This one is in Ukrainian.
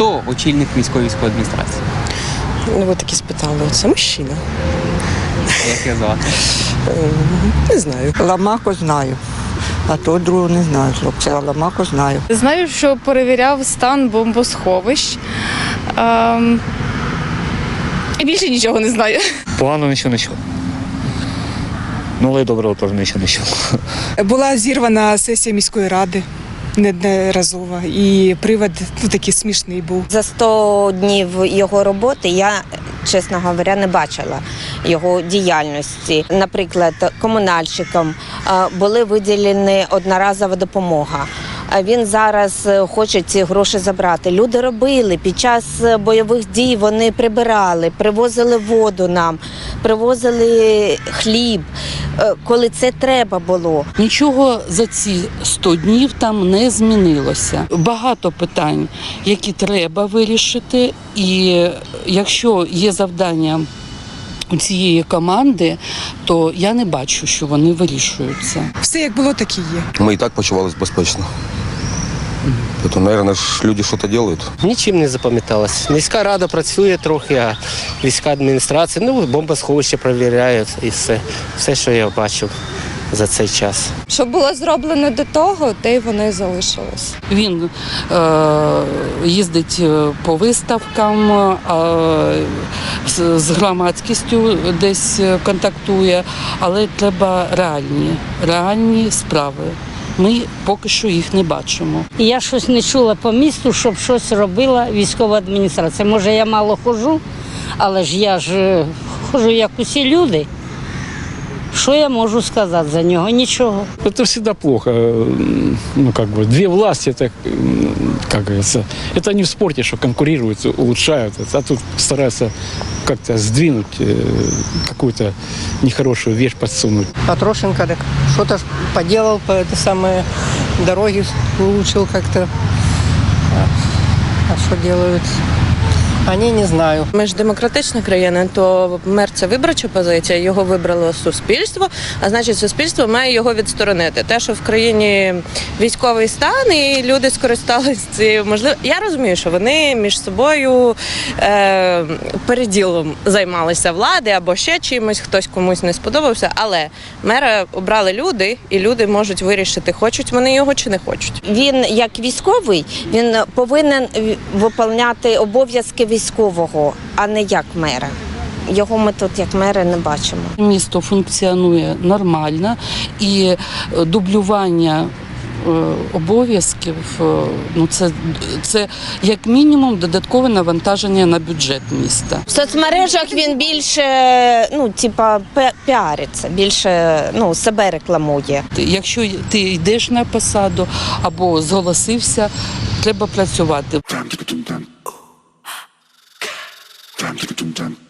Хто очільник міської військової адміністрації? Ну, ви такі спитали. Це мужчина. А Як його звати? Не знаю. Ламако знаю, а то другого не знаю хлопця, а Ламако знаю. Знаю, що перевіряв стан бомбосховищ. Ем, І більше нічого не знаю. Погано нічого не чув. Ну, але й доброго теж нічого не чув. Була зірвана сесія міської ради неодноразово, і привод ну, такий смішний був. За 100 днів його роботи я, чесно говоря, не бачила його діяльності. Наприклад, комунальщикам були виділені одноразова допомога. А він зараз е, хоче ці гроші забрати. Люди робили під час е, бойових дій. Вони прибирали, привозили воду нам, привозили хліб, коли це треба було. Нічого за ці 100 днів там не змінилося. Багато питань, які треба вирішити, і якщо є завдання у цієї команди, то я не бачу, що вони вирішуються. Все як було, так і є. Ми і так почувалися безпечно. Тому, мабуть, ж люди щось роблять. Нічим не запам'яталось. Міська рада працює трохи, а міська адміністрація, ну, бомбосховище перевіряють і все. Все, що я бачив за цей час. Що було зроблено до того, те й воно і залишилось. Він е, їздить е, по виставкам, е, з, з громадськістю десь е, контактує, але треба реальні, реальні справи. Ми поки що їх не бачимо. Я щось не чула по місту, щоб щось робила військова адміністрація. Може, я мало ходжу, але ж я ж хожу, ходжу як усі люди. Що я можу сказати за нього? Нічого. Это всегда плохо. М, Ну, как бы, две власти, это, м, как говорится, это не в спорте, что конкурируют, улучшают, а тут стараются как-то сдвинуть, э, какую-то нехорошую вещь подсунуть. Патрошенко так что-то поделал по этой самой дороге, улучшил как-то. А что делают? Они не знаю. Ми ж демократична країна, то мер це виборча позиція. Його вибрало суспільство. А значить, суспільство має його відсторонити. Те, що в країні військовий стан, і люди скористалися цією можливістю. Я розумію, що вони між собою е, переділом займалися влади або ще чимось, хтось комусь не сподобався. Але мера обрали люди, і люди можуть вирішити, хочуть вони його чи не хочуть. Він як військовий, він повинен виконувати обов'язки військового, а не як мера. Його ми тут як мера не бачимо. Місто функціонує нормально і е, дублювання е, обов'язків е, ну це, це як мінімум додаткове навантаження на бюджет міста. В соцмережах він більше ну, типа, піариться, більше ну, себе рекламує. Якщо ти йдеш на посаду або зголосився, треба працювати. Dum dum dum.